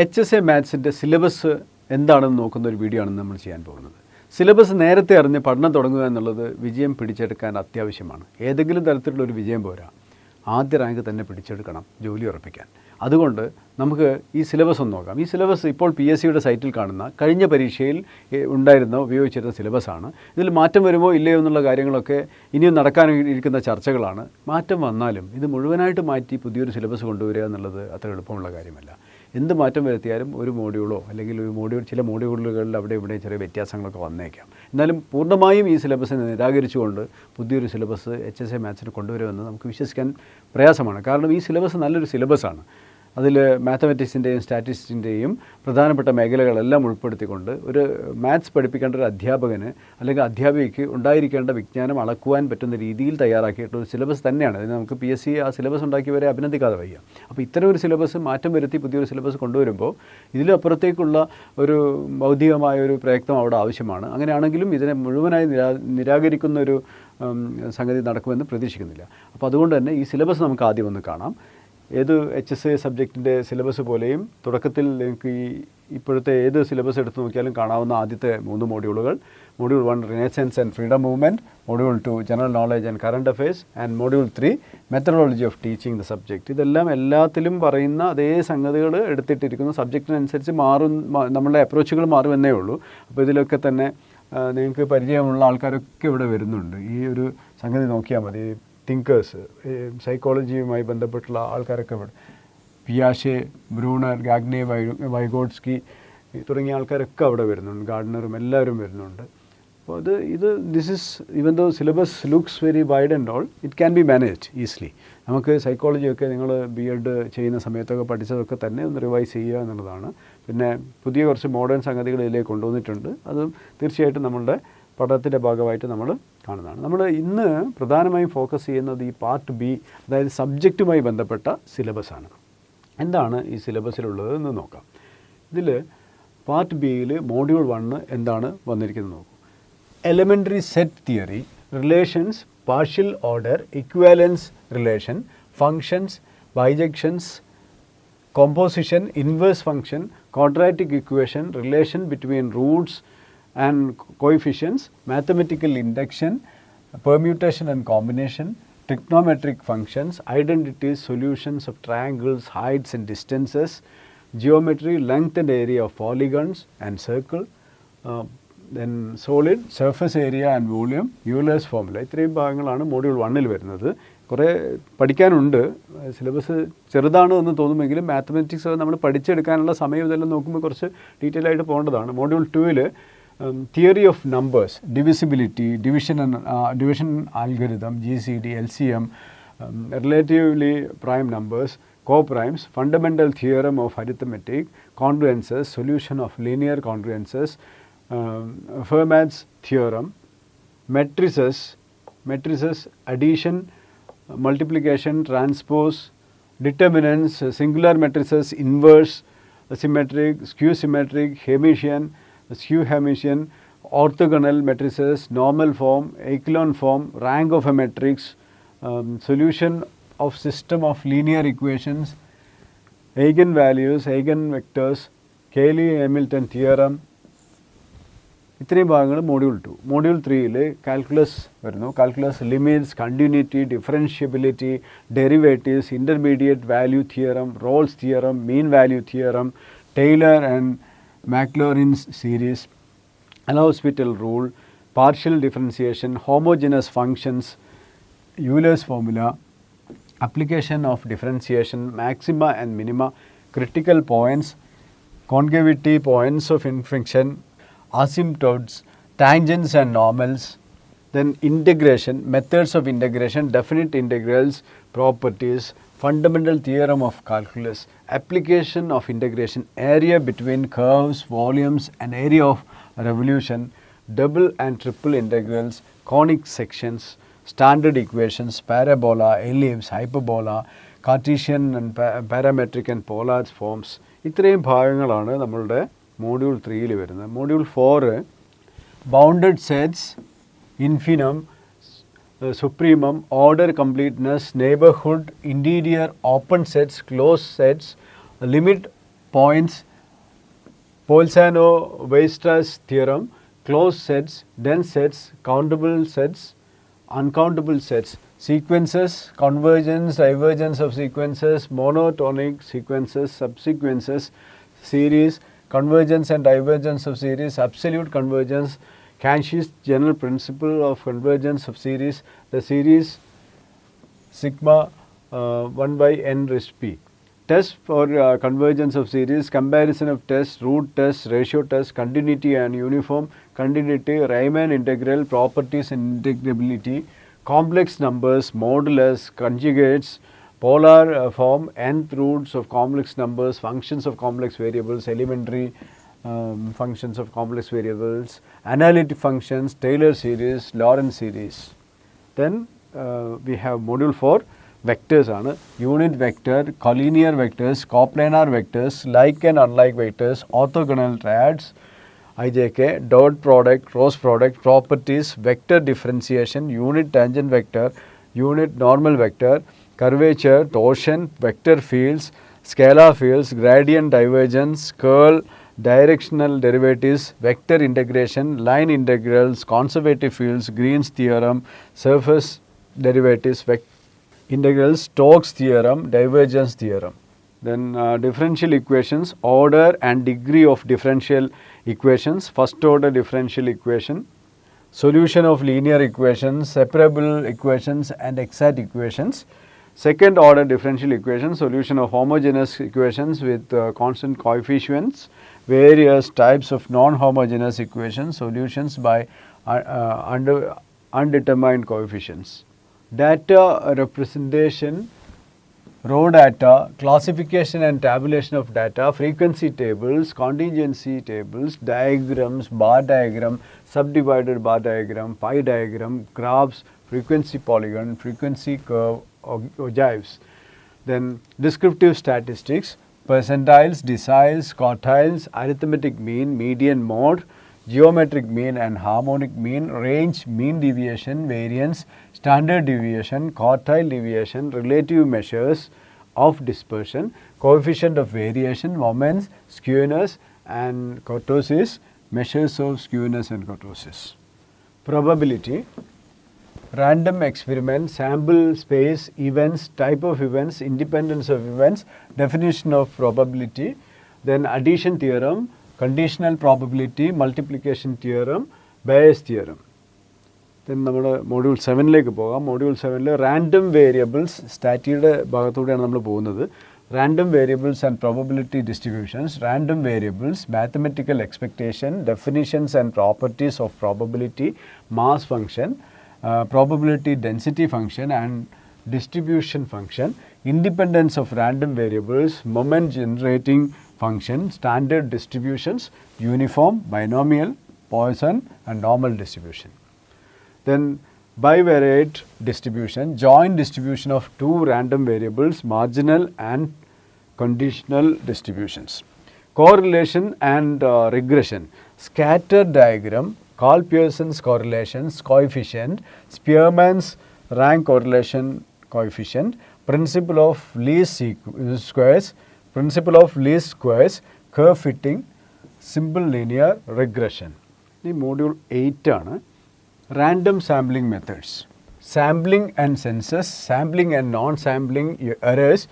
H S A മാത്സിന്റെ syllabus എന്താണെന്ന് നോക്കുന്ന ഒരു വീഡിയോ ആണ് നമ്മൾ ചെയ്യാൻ പോകുന്നത്. സിലബസ് നേരത്തെ അറിഞ്ഞ് പഠനം തുടങ്ങുക എന്നുള്ളത് വിജയം പിടിച്ചെടുക്കാൻ അത്യാവശ്യമാണ്. ഏതെങ്കിലും തരത്തിലുള്ള ഒരു വിജയം പോരാ. ആദ്യ റാങ്ക് തന്നെ പിടിച്ചെടുക്കണം ജോലി ഉറപ്പിക്കാൻ. അതുകൊണ്ട് നമുക്ക് ഈ സിലബസ് ഒന്ന് നോക്കാം. ഈ സിലബസ് ഇപ്പോൾ പി എസ് സിയുടെ സൈറ്റിൽ കാണുന്ന കഴിഞ്ഞ പരീക്ഷയിൽ ഉണ്ടായിരുന്ന ഉപയോഗിച്ചിരുന്ന സിലബസാണ് ഇതിൽ മാറ്റം വരുമോ ഇല്ലയോ എന്നുള്ള കാര്യങ്ങളൊക്കെ ഇനിയും നടക്കാൻ ഇരിക്കുന്ന ചർച്ചകളാണ്. മാറ്റം വന്നാലും ഇത് മുഴുവനായിട്ട് മാറ്റി പുതിയൊരു സിലബസ് കൊണ്ടുവരിക എന്നുള്ളത് അത്ര എളുപ്പമുള്ള കാര്യമല്ല. എന്ത് മാറ്റം വരുത്തിയാലും ഒരു മോഡ്യൂളോ അല്ലെങ്കിൽ ഒരു മോഡ്യൂൾ ചില മോഡ്യൂളുകളിൽ അവിടെ ഇവിടെ ചെറിയ വ്യത്യാസങ്ങളൊക്കെ വന്നേക്കാം. എന്നാലും പൂർണമായും ഈ സിലബസിനെ നിരാകരിച്ചുകൊണ്ട് പുതിയൊരു സിലബസ് എച്ച് എസ് എ മാത്സിന് കൊണ്ടുവരുമെന്ന് നമുക്ക് വിശ്വസിക്കാൻ പ്രയാസമാണ്. കാരണം ഈ സിലബസ് നല്ലൊരു സിലബസാണ് അതിൽ മാത്തമെറ്റിക്സിന്റെയും സ്റ്റാറ്റിസ്റ്റിന്റെയും പ്രധാനപ്പെട്ട മേഖലകളെല്ലാം ഉൾപ്പെടുത്തിക്കൊണ്ട് ഒരു മാത്സ് പഠിപ്പിക്കേണ്ട ഒരു അധ്യാപകന് അല്ലെങ്കിൽ അധ്യാപികയ്ക്ക് ഉണ്ടായിരിക്കേണ്ട വിജ്ഞാനം അളക്കുവാൻ പറ്റുന്ന രീതിയിൽ തയ്യാറാക്കിയിട്ടുള്ള ഒരു സിലബസ് തന്നെയാണ്. അതിന് നമുക്ക് പി എസ് സി ആ സിലബസ് ഉണ്ടാക്കിയവരെ അഭിനന്ദിക്കാതെ വയ്യ. അപ്പോൾ ഇത്തരം ഒരു സിലബസ് മാറ്റം വരുത്തി പുതിയൊരു സിലബസ് കൊണ്ടുവരുമ്പോൾ ഇതിലപ്പുറത്തേക്കുള്ള ഒരു ബൗദ്ധികമായ ഒരു പ്രയത്നം അവിടെ ആവശ്യമാണ്. അങ്ങനെയാണെങ്കിലും ഇതിനെ മുഴുവനായി നിരാ നിരാകരിക്കുന്ന ഒരു സംഗതി നടക്കുമെന്ന് പ്രതീക്ഷിക്കുന്നില്ല. അപ്പോൾ അതുകൊണ്ട് തന്നെ ഈ സിലബസ് നമുക്ക് ആദ്യം ഒന്ന് കാണാം. ഏത് എച്ച് എസ് എ സബ്ജക്റ്റിന്റെ സിലബസ് പോലെയും തുടക്കത്തിൽ നിങ്ങൾക്ക് ഈ ഇപ്പോഴത്തെ ഏത് സിലബസ് എടുത്ത് നോക്കിയാലും കാണാവുന്ന ആദ്യത്തെ മൂന്ന് മോഡ്യൂളുകൾ module one renaissance and freedom movement module two general knowledge and current affairs and module three methodology of teaching the subject ഇതെല്ലാം എല്ലാത്തിലും പറയുന്ന അതേ സംഗതികൾ എടുത്തിട്ടിരിക്കുന്നു സബ്ജക്റ്റിനനുസരിച്ച് മാറും നമ്മളുടെ അപ്രോച്ചുകൾ മാറുമെന്നേ ഉള്ളൂ. അപ്പോൾ ഇതിലൊക്കെ തന്നെ നിങ്ങൾക്ക് പരിചയമുള്ള ആൾക്കാരൊക്കെ ഇവിടെ വരുന്നുണ്ട്. ഈ ഒരു സംഗതി നോക്കിയാൽ മതി. തിങ്കേഴ്സ് സൈക്കോളജിയുമായി ബന്ധപ്പെട്ടുള്ള ആൾക്കാരൊക്കെ ഇവിടെ. പിയാഷെ ബ്രൂണർ ഗാഗ്നെ വൈ വൈഗോഡ്സ്കി തുടങ്ങിയ ആൾക്കാരൊക്കെ അവിടെ വരുന്നുണ്ട്. ഗാർഡനറും എല്ലാവരും വരുന്നുണ്ട്. അപ്പോൾ അത് ഇത് this is even though syllabus looks very wide and all it can be managed easily നമുക്ക് സൈക്കോളജിയൊക്കെ നിങ്ങൾ ബി എഡ് ചെയ്യുന്ന സമയത്തൊക്കെ പഠിച്ചതൊക്കെ തന്നെ ഒന്ന് റിവൈസ് ചെയ്യുക എന്നുള്ളതാണ്. പിന്നെ പുതിയ കുറച്ച് മോഡേൺ സംഗതികൾ ഇതിലേക്ക് കൊണ്ടുവന്നിട്ടുണ്ട്. അതും തീർച്ചയായിട്ടും നമ്മളുടെ പഠനത്തിന്റെ ഭാഗമായിട്ട് നമ്മൾ കാണുന്നതാണ്. നമ്മൾ ഇന്ന് പ്രധാനമായും ഫോക്കസ് ചെയ്യുന്നത് ഈ പാർട്ട് ബി അതായത് സബ്ജക്റ്റുമായി ബന്ധപ്പെട്ട സിലബസാണ് എന്താണ് ഈ സിലബസിലുള്ളതെന്ന് നോക്കാം. ഇതിൽ പാർട്ട് ബിയിൽ മോഡ്യൂൾ വണ്ണ് എന്താണ് വന്നിരിക്കുന്നത് നോക്കൂ. Elementary set theory relations partial order equivalence relation functions bijections composition inverse function quadratic equation relation between roots and coefficients, mathematical induction, permutation and combination, trigonometric functions, identities, solutions of triangles, heights and distances, geometry, length and area of polygons and circle, uh, then solid surface area and volume Euler's formula ഇത്രയും ഭാഗങ്ങളാണ് module വണ്ണിൽ വരുന്നത് കുറേ പഠിക്കാനുണ്ട് syllabus ചെറുതാണ് എന്ന് തോന്നുമെങ്കിലും mathematics നമ്മൾ പഠിച്ചെടുക്കാനുള്ള സമയം ഇതെല്ലാം നോക്കുമ്പോൾ കുറച്ച് ഡീറ്റെയിൽ ആയിട്ട് പോകേണ്ടതാണ് മോഡ്യൂൾ ടൂവിൽ um, theory of numbers, divisibility, division and uh, division algorithm, GCD, LCM, um, relatively prime numbers, co-primes, fundamental theorem of arithmetic, congruences, solution of linear congruences, um, Fermat's theorem, matrices, matrices, addition, multiplication, transpose, determinants, singular matrices, inverse, asymmetric, skew symmetric, Hermitian, skew Hermitian, orthogonal matrices, normal form, echelon form, rank of a matrix, um, solution of system of linear equations, eigenvalues, eigenvectors, Cayley-Hamilton theorem, ഇത്രയും ഭാഗങ്ങൾ module two module ത്രീയിൽ calculus വരുന്നു calculus limits continuity differentiability derivatives intermediate value theorem Rolle's theorem mean value theorem Taylor and Maclaurin's series, hospital rule, partial differentiation, homogeneous functions, Euler's formula, application of differentiation, maxima and minima, critical points, concavity points of inflection, asymptotes, tangents and normals, then integration, methods of integration, definite integrals, properties, fundamental theorem of calculus, application of integration, area between curves, volumes and area of revolution, double and triple integrals, conic sections, standard equations, parabola, ellipse, hyperbola, Cartesian and pa- parametric and polar forms ഇത്രയും ഭാഗങ്ങളാണ് നമ്മളുടെ module ത്രീയിൽ വരുന്നത് module four bounded sets infimum supremum, order completeness, neighborhood, interior, open sets, closed sets, limit points, Polsano Weierstrass theorem, closed sets, dense sets, countable sets, uncountable sets, sequences, convergence, divergence of sequences, monotonic sequences, subsequences, series, convergence and divergence of series, absolute convergence, Cauchy's general principle of convergence of series, the series sigma uh, 1 by n raised p. Test for uh, convergence of series, comparison of tests, root tests, ratio tests, continuity and uniform continuity, Riemann integral, properties and integrability, complex numbers, modulus, conjugates, polar uh, form, nth roots of complex numbers, functions of complex variables, elementary um, functions of complex variables, analytic functions, Taylor series, Lorentz series. Then uh, we have module 4 vectors ആണ് unit vector collinear vectors coplanar vectors like and unlike vectors orthogonal triads IJK dot product cross product properties vector differentiation unit tangent vector unit normal vector curvature torsion vector fields scalar fields gradient divergence curl directional derivatives vector integration line integrals conservative fields green's theorem surface derivatives integrals Stokes theorem divergence theorem. Then uh, differential equations order and degree of differential equations first order differential equation solution of linear equations separable equations and exact equations. Second order differential equation solution of homogeneous equations with uh, constant coefficients various types of non homogeneous equations solutions by uh, uh, under, undetermined coefficients data representation raw data, classification and tabulation of data, frequency tables, contingency tables, diagrams, bar diagram, subdivided bar diagram, pie diagram, graphs, frequency polygon, frequency curve, og- ogives. Then descriptive statistics, percentiles, deciles, quartiles, arithmetic mean, median mode, geometric mean and harmonic mean, range, mean deviation, variance, standard deviation, quartile deviation, relative measures of dispersion, coefficient of variation, moments, skewness and kurtosis, measures of skewness and kurtosis. Probability, random experiment, sample space, events, type of events, independence of events, definition of probability, then addition theorem, conditional probability, multiplication theorem, Bayes theorem. Then നമ്മൾ module സെവനിലേക്ക് പോകാം module സെവനിൽ random variables സ്റ്റാറ്റിയുടെ ഭാഗത്തൂടെയാണ് നമ്മൾ പോകുന്നത് random variables and probability distributions random variables mathematical expectation, definitions and properties of probability mass function Uh, probability density function and distribution function, independence of random variables, moment generating function, standard distributions, uniform, binomial, Poisson and normal distribution. Then bivariate distribution, joint distribution of two random variables, marginal and conditional distributions. Correlation and uh, regression, scatter diagram Carl Pearson's correlations, coefficient, Spearman's rank correlation coefficient, principle of least sequ- squares, principle of least squares, curve fitting, simple linear regression. ഈ module eight ആണ് random sampling methods sampling and census sampling and non sampling errors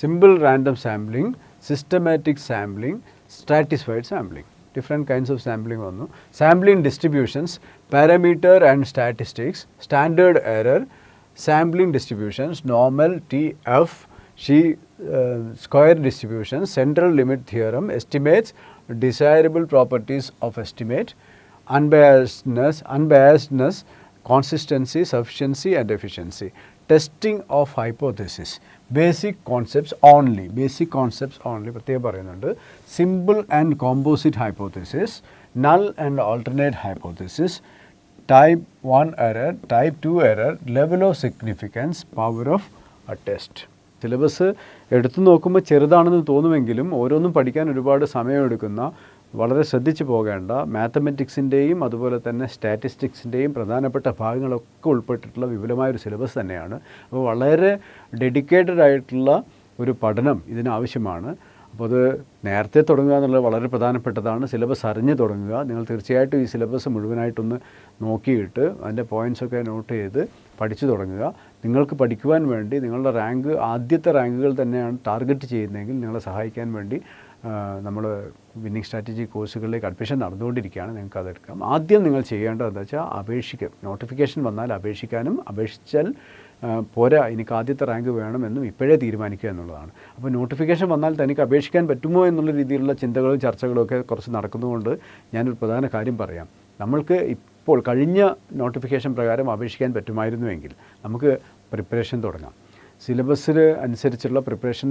simple random sampling systematic sampling stratified sampling different kinds of sampling vannu. Sampling distributions parameter and statistics standard error sampling distributions normal tf she uh, square distribution central limit theorem estimates desirable properties of estimate unbiasedness unbiasedness consistency sufficiency and efficiency. Testing of hypothesis. Basic concepts only, basic concepts only, പ്രത്യേകം പറയുന്നുണ്ട് simple and composite hypothesis null and alternate hypothesis, type 1 error, type 2 error, level of significance, power of a test. Syllabus എടുത്തു നോക്കുമ്പോൾ ചെറുതാണെന്ന് തോന്നുമെങ്കിലും ഓരോന്നും പഠിക്കാൻ ഒരുപാട് സമയമെടുക്കുന്ന വളരെ ശ്രദ്ധിച്ചു പോകേണ്ട മാത്തമെറ്റിക്സിന്റെയും അതുപോലെ തന്നെ സ്റ്റാറ്റിസ്റ്റിക്സിന്റെയും പ്രധാനപ്പെട്ട ഭാഗങ്ങളൊക്കെ ഉൾപ്പെട്ടിട്ടുള്ള വിപുലമായ ഒരു സിലബസ് തന്നെയാണ്. അപ്പോൾ വളരെ ഡെഡിക്കേറ്റഡ് ആയിട്ടുള്ള ഒരു പഠനം ഇതിനാവശ്യമാണ്. അപ്പോൾ അത് നേരത്തെ തുടങ്ങുക എന്നുള്ളത് വളരെ പ്രധാനപ്പെട്ടതാണ്. സിലബസ് അറിഞ്ഞ് തുടങ്ങുക. നിങ്ങൾ തീർച്ചയായിട്ടും ഈ സിലബസ് മുഴുവനായിട്ടൊന്ന് നോക്കിയിട്ട് അതിന്റെ പോയിൻസൊക്കെ നോട്ട് ചെയ്ത് പഠിച്ചു തുടങ്ങുക. നിങ്ങൾക്ക് പഠിക്കുവാൻ വേണ്ടി നിങ്ങളുടെ റാങ്ക് ആദ്യത്തെ റാങ്കുകൾ തന്നെയാണ് ടാർഗറ്റ് ചെയ്യുന്നതെങ്കിൽ നിങ്ങളെ സഹായിക്കാൻ വേണ്ടി നമ്മൾ വിന്നിങ് സ്ട്രാറ്റജി കോഴ്സുകളിലേക്ക് അഡ്മിഷൻ നടന്നുകൊണ്ടിരിക്കുകയാണ്. നിങ്ങൾക്ക് അതെടുക്കാം ആദ്യം നിങ്ങൾ ചെയ്യേണ്ടത് എന്താ വെച്ചാൽ അപേക്ഷിക്കും. നോട്ടിഫിക്കേഷൻ വന്നാൽ അപേക്ഷിക്കാനും അപേക്ഷിച്ചാൽ പോരാ എനിക്ക് ആദ്യത്തെ റാങ്ക് വേണമെന്നും ഇപ്പോഴേ തീരുമാനിക്കുക എന്നുള്ളതാണ്. അപ്പോൾ നോട്ടിഫിക്കേഷൻ വന്നാൽ തനിക്ക് അപേക്ഷിക്കാൻ പറ്റുമോ എന്നുള്ള രീതിയിലുള്ള ചിന്തകളും ചർച്ചകളും ഒക്കെ കുറച്ച് നടക്കുന്നതുകൊണ്ട് ഞാനൊരു പ്രധാന കാര്യം പറയാം. നമ്മൾക്ക് ഇപ്പോൾ കഴിഞ്ഞ നോട്ടിഫിക്കേഷൻ പ്രകാരം അപേക്ഷിക്കാൻ പറ്റുമായിരുന്നുവെങ്കിൽ നമുക്ക് പ്രിപ്പറേഷൻ തുടങ്ങാം. സിലബസിന് അനുസരിച്ചുള്ള പ്രിപ്പറേഷൻ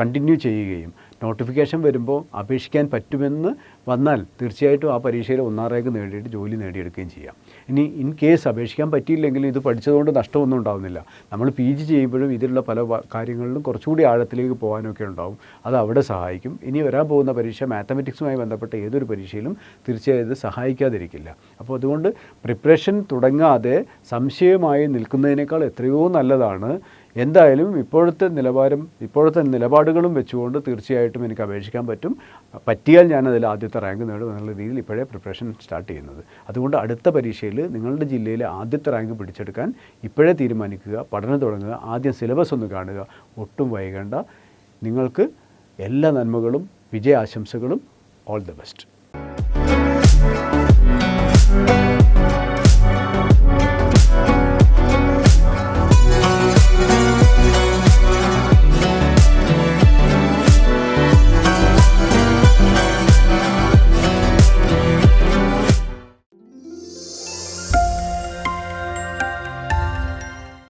കണ്ടിന്യൂ ചെയ്യുകയും. നോട്ടിഫിക്കേഷൻ വരുമ്പോൾ അപേക്ഷിക്കാൻ പറ്റുമെന്ന് വന്നാൽ തീർച്ചയായിട്ടും ആ പരീക്ഷയിൽ ഒന്നാം റാങ്ക് നേടിയിട്ട് ജോലി നേടിയെടുക്കുകയും ചെയ്യാം. ഇനി ഇൻ കേസ് അപേക്ഷിക്കാൻ പറ്റിയില്ലെങ്കിൽ ഇത് പഠിച്ചതുകൊണ്ട് നഷ്ടമൊന്നും ഉണ്ടാവുന്നില്ല. നമ്മൾ പി ജി ചെയ്യുമ്പോഴും ഇതിലുള്ള പല കാര്യങ്ങളിലും കുറച്ചുകൂടി ആഴത്തിലേക്ക് പോകാനൊക്കെ ഉണ്ടാവും. അത് അവിടെ സഹായിക്കും. ഇനി വരാൻ പോകുന്ന പരീക്ഷ മാത്തമെറ്റിക്സുമായി ബന്ധപ്പെട്ട ഏതൊരു പരീക്ഷയിലും തീർച്ചയായും ഇത് സഹായിക്കാതിരിക്കില്ല. അപ്പോൾ അതുകൊണ്ട് പ്രിപ്പറേഷൻ തുടങ്ങാതെ സംശയമായി നിൽക്കുന്നതിനേക്കാൾ എത്രയോ നല്ലതാണ് എന്തായാലും ഇപ്പോഴത്തെ നിലവാരം ഇപ്പോഴത്തെ നിലപാടുകളും വെച്ചുകൊണ്ട് തീർച്ചയായിട്ടും എനിക്ക് അപേക്ഷിക്കാൻ പറ്റും. പറ്റിയാൽ ഞാൻ അതിൽ ആദ്യത്തെ റാങ്ക് നേടും എന്നുള്ള രീതിയിൽ ഇപ്പോഴേ പ്രിപ്പറേഷൻ സ്റ്റാർട്ട് ചെയ്യുന്നത്. അതുകൊണ്ട് അടുത്ത പരീക്ഷയിൽ നിങ്ങളുടെ ജില്ലയിലെ ആദ്യത്തെ റാങ്ക് പിടിച്ചെടുക്കാൻ ഇപ്പോഴേ തീരുമാനിക്കുക പഠനം തുടങ്ങുക ആദ്യം സിലബസ് ഒന്ന് കാണുക. ഒട്ടും വൈകേണ്ട. നിങ്ങൾക്ക് എല്ലാ നന്മകളും വിജയാശംസകളും. All the best